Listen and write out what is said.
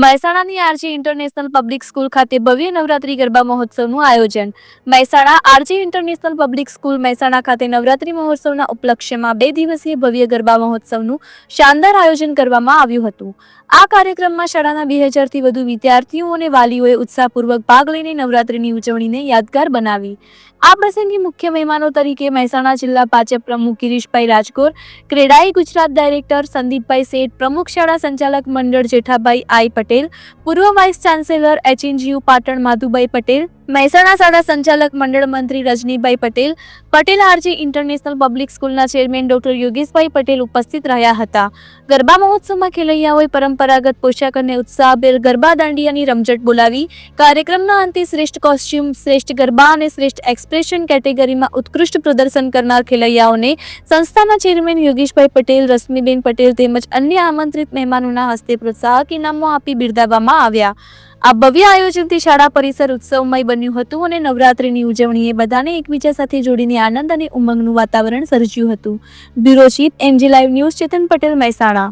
મહેસાણાની RG international public school ખાતે ભવ્ય નવરાત્રી ગરબા મહોત્સવનું આયોજન. Mehsana RG international public school Mehsana ખાતે નવરાત્રી મહોત્સવના ઉપલક્ષ્યમાં બે દિવસીય ભવ્ય ગરબા મહોત્સવનું શાનદાર આયોજન કરવામાં આવ્યું હતું. આ કાર્યક્રમમાં શાળાના બે હજારથી વધુ વિદ્યાર્થીઓ અને વાલીઓએ ઉત્સાહપૂર્વક ભાગ લઈને નવરાત્રીની ઉજવણીને યાદગાર બનાવી. આ પ્રસંગે મુખ્ય મહેમાનો તરીકે મહેસાણા જિલ્લા ભાજપ પ્રમુખ ગિરીશભાઈ રાજકોર ક્રેડાઈ ગુજરાત ડાયરેક્ટર સંદીપભાઈ શેઠ, પ્રમુખ શાળા સંચાલક મંડળ જેઠાભાઈ આઈ પટેલ પૂર્વ vice chancellor HNGU Patan Madhubhai Patel Mehsana શાળા સંચાલક મંડળ મંત્રી Rajnibhai Patel Patel RG international public સ્કૂલના ચેરમેન ડોક્ટર યોગેશભાઈ પટેલ ઉપસ્થિત રહ્યા હતા. ગરબા મહોત્સવમાં ખેલૈયાઓએ પરંપરાગત પોશાક અને ઉત્સાહભેર ગરબા દાંડિયાની રમઝટ બોલાવી. કાર્યક્રમના અંતે શ્રેષ્ઠ કોસ્ચ્યુમ, શ્રેષ્ઠ ગરબા અને શ્રેષ્ઠ એક્સપ્રેશન કેટેગરીમાં ઉત્કૃષ્ટ પ્રદર્શન કરનાર ખેલૈયાઓને સંસ્થાના ચેરમેન યોગેશભાઈ પટેલ, રશ્મિબેન પટેલ તેમજ અન્ય આમંત્રિત મહેમાનોના હસ્તે પ્રોત્સાહક ઇનામો આપી બિરદાવવામાં આવ્યા. આ ભવ્ય આયોજનથી શાળા પરિસર ઉત્સવમય બન્યું હતું અને નવરાત્રિની ઉજવણીએ બધાને એકબીજા સાથે જોડીને આનંદ અને ઉમંગનું વાતાવરણ સર્જ્યું હતું. Bureau chief MG live news Chetan Patel Mehsana.